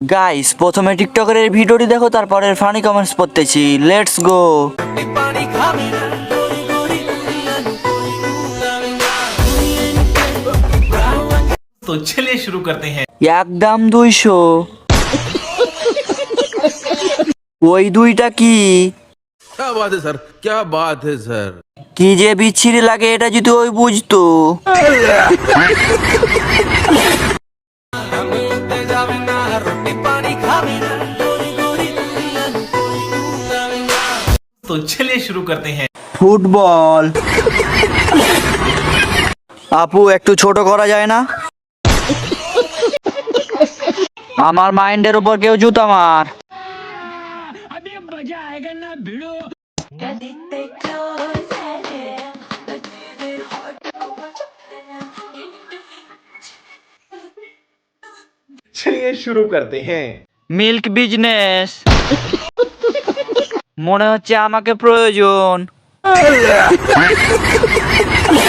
Guys প্রথমে টিকটকের ভিডিওটি দেখো তারপরে ফানি কমেন্টস পড়তেছি। লেটস গো তো চলে শুরু করতে হ্যাঁ একদম দুইশো। ওই দুইটা কি? স্যার স্যার কি যে বিচ্ছিরি লাগে এটা যদি ওই বুঝতো। तो चलिए शुरू करते हैं ফুটবল আপু একটু ছোট করা যায় না আমার মাইন্ডের উপর কেউ জুতা মার चलिए शुरू करते हैं মিল্ক বিজনেস মনে হচ্ছে আমাকে প্রয়োজন।